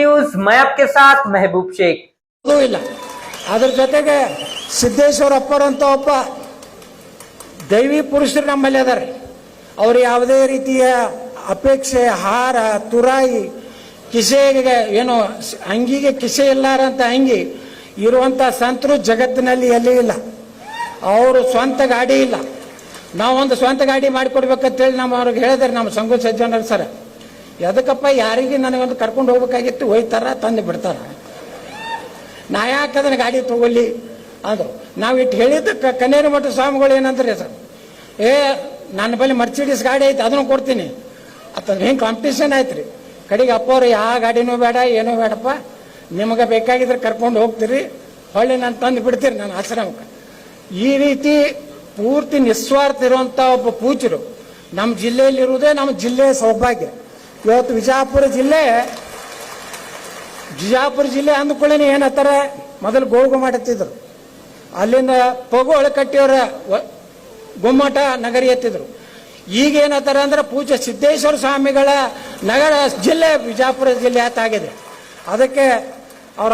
मुबारक के साथ महबूब शेख ಅದೂ ಇಲ್ಲ ಅದ್ರ ಜೊತೆಗೆ ಸಿದ್ದೇಶ್ವರ ಅಪ್ಪರಂತ ಒಬ್ಬ ದೈವಿ ಪುರುಷರು ನಮ್ಮಲ್ಲಿ ಅದಾರೆ ಅವ್ರು ಯಾವುದೇ ರೀತಿಯ ಅಪೇಕ್ಷೆ ಹಾರ ತುರಾಯಿ ಕಿಸೆಗೆ ಏನು ಸ್- ಅಂಗಿಗೆ ಕಿಸೆ ಇಲ್ಲಾರಂತ ಅಂಗಿ ಇರುವಂಥ ಸಂತರು ಜಗತ್ತಿನಲ್ಲಿ ಎಲ್ಲಿ ಇಲ್ಲ ಅವರು ಸ್ವಂತ ಗಾಡಿ ಇಲ್ಲ ನಾವೊಂದು ಸ್ವಂತ ಗಾಡಿ ಮಾಡಿಕೊಡ್ಬೇಕಂತೇಳಿ ನಮ್ಮ ಅವ್ರಿಗೆ ಹೇಳಿದಾರೆ ನಮ್ಮ ಸಂಘ ಸಜ್ಜನರು ಸರ್ ಎದಕ್ಕಪ್ಪ ಯಾರಿಗೆ ನನಗೊಂದು ಕರ್ಕೊಂಡು ಹೋಗ್ಬೇಕಾಗಿತ್ತು ಹೋಯ್ತಾರ, ತಂದು ಬಿಡ್ತಾರ. ನಾ ಯಾಕೆ ಅದನ್ನ ಗಾಡಿ ತಗೊಳ್ಳಿ? ಅದು, ನಾವು ಇಟ್ಟು ಹೇಳಿದ್ದಕ್ಕೆ ಕನ್ನೇರ ಮಠ ಸ್ವಾಮಿಗಳು ಏನಂದ್ರೆ ಸರ್, ಏ, ನನ್ನ ಬಳಿ ಮರ್ಸಿಡೀಸ್ ಗಾಡಿ ಐತೆ, ಅದನ್ನು ಕೊಡ್ತೀನಿ. ಅಂತ ಹಿಂಗೆ ಕಾಂಪಿಟೇಷನ್ ಆಯ್ತು ರೀ ಕಡೆಗೆ ಅಪ್ಪವ್ರು ಯಾವ ಗಾಡಿನೂ ಬೇಡ, ಏನೂ ಬೇಡಪ್ಪ. ನಿಮಗೆ ಬೇಕಾಗಿದ್ರೆ ಕರ್ಕೊಂಡು ಹೋಗ್ತೀರಿ. ಹೊಳ್ಳಿ ನಾನು ತಂದು ಬಿಡ್ತೀರಿ ನಾನು ಆಶ್ರಮಕ್ಕೆ. ಈ ರೀತಿ ಪೂರ್ತಿ ನಿಸ್ವಾರ್ಥ ಇರುವಂಥ ಒಬ್ಬ ಪೂಜರು ನಮ್ಮ ಜಿಲ್ಲೆಯಲ್ಲಿರುವುದೇ ನಮ್ಮ ಜಿಲ್ಲೆಯ ಸೌಭಾಗ್ಯ. ಇವತ್ತು ವಿಜಾಪುರ ಜಿಲ್ಲೆ ವಿಜಾಪುರ ಜಿಲ್ಲೆ ಅಂದ್ಕೊಳ್ಳಿ ಹತ್ತಾರ? ಮೊದಲು ಗೋಗು ಮಾಡತ್ತಿದ್ರು ಅಲ್ಲಿಂದ ಪಗು ಕಟ್ಟಿಯವರ ಗುಮ್ಮಟ ನಗರಿ ಎತ್ತಿದ್ರು. ಈಗ ಏನತ್ತಾರ ಅಂದ್ರೆ ಪೂಜ್ಯ ಸಿದ್ದೇಶ್ವರ ಸ್ವಾಮಿಗಳ ನಗರ ಜಿಲ್ಲೆ ವಿಜಾಪುರ ಜಿಲ್ಲೆ ಆತಾಗಿದೆ. ಅದಕ್ಕೆ ಅವರ